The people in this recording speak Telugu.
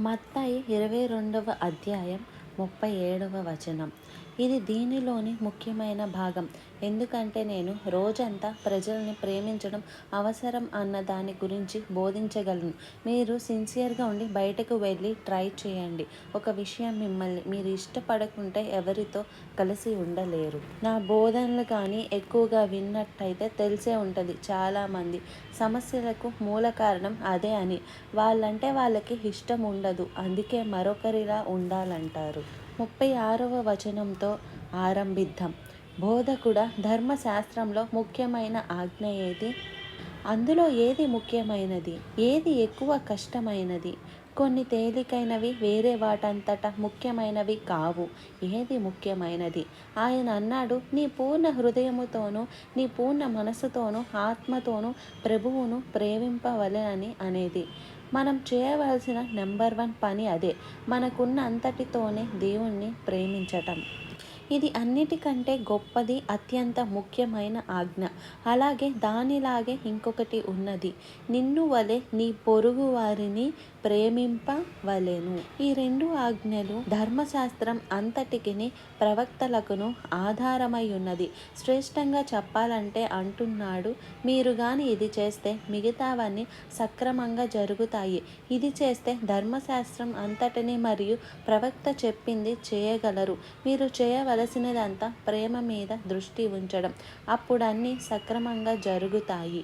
మత్తాయి ఇరవై రెండవ అధ్యాయం ముప్పై ఏడవ వచనం. ఇది దీనిలోని ముఖ్యమైన భాగం. ఎందుకంటే నేను రోజంతా ప్రజల్ని ప్రేమించడం అవసరం అన్న దాని గురించి బోధించగలను. మీరు సిన్సియర్గా ఉండి బయటకు వెళ్ళి ట్రై చేయండి. ఒక విషయం మిమ్మల్ని మీరు ఇష్టపడకుంటే ఎవరితో కలిసి ఉండలేరు. నా బోధనలు కానీ ఎక్కువగా విన్నట్టయితే తెలిసే ఉంటుంది చాలామంది. సమస్యలకు మూల కారణం అదే అని. వాళ్ళంటే వాళ్ళకి ఇష్టం ఉండదు. అందుకే మరొకరిలా ఉండాలంటారు. ముప్పై ఆరవ వచనంతో ఆరంభిద్దాం. బోధకుడ ధర్మశాస్త్రంలో ముఖ్యమైన ఆజ్ఞ ఏది? అందులో ఏది ముఖ్యమైనది? ఏది ఎక్కువ కష్టమైనది? కొన్ని తేలికైనవి వేరే వాటంతట ముఖ్యమైనవి కావు. ఏది ముఖ్యమైనది? ఆయన అన్నాడు నీ పూర్ణ హృదయముతోనూ నీ పూర్ణ మనసుతోనూ ఆత్మతోనూ ప్రభువును ప్రేమింపవలెనని అనేది. మనం చేయవలసిన నెంబర్ వన్ పని అదే. మనకున్న అంతటితోనే దేవుణ్ణి ప్రేమించటం. ఇది అన్నిటికంటే గొప్పది అత్యంత ముఖ్యమైన ఆజ్ఞ. అలాగే దానిలాగే ఇంకొకటి ఉన్నది. నిన్ను వలె నీ పొరుగు వారిని ప్రేమింపవలెను. ఈ రెండు ఆజ్ఞలు ధర్మశాస్త్రం అంతటికి ప్రవక్తలకును ఆధారమై ఉన్నది శ్రేష్టంగా చెప్పాలంటే అంటున్నాడు మీరు కానీ ఇది చేస్తే మిగతావన్నీ సక్రమంగా జరుగుతాయి. ఇది చేస్తే ధర్మశాస్త్రం అంతటిని మరియు ప్రవక్త చెప్పింది చేయగలరు. మీరు కావలసినదంతా ప్రేమ మీద దృష్టి ఉంచడం. అప్పుడు అన్నీ సక్రమంగా జరుగుతాయి.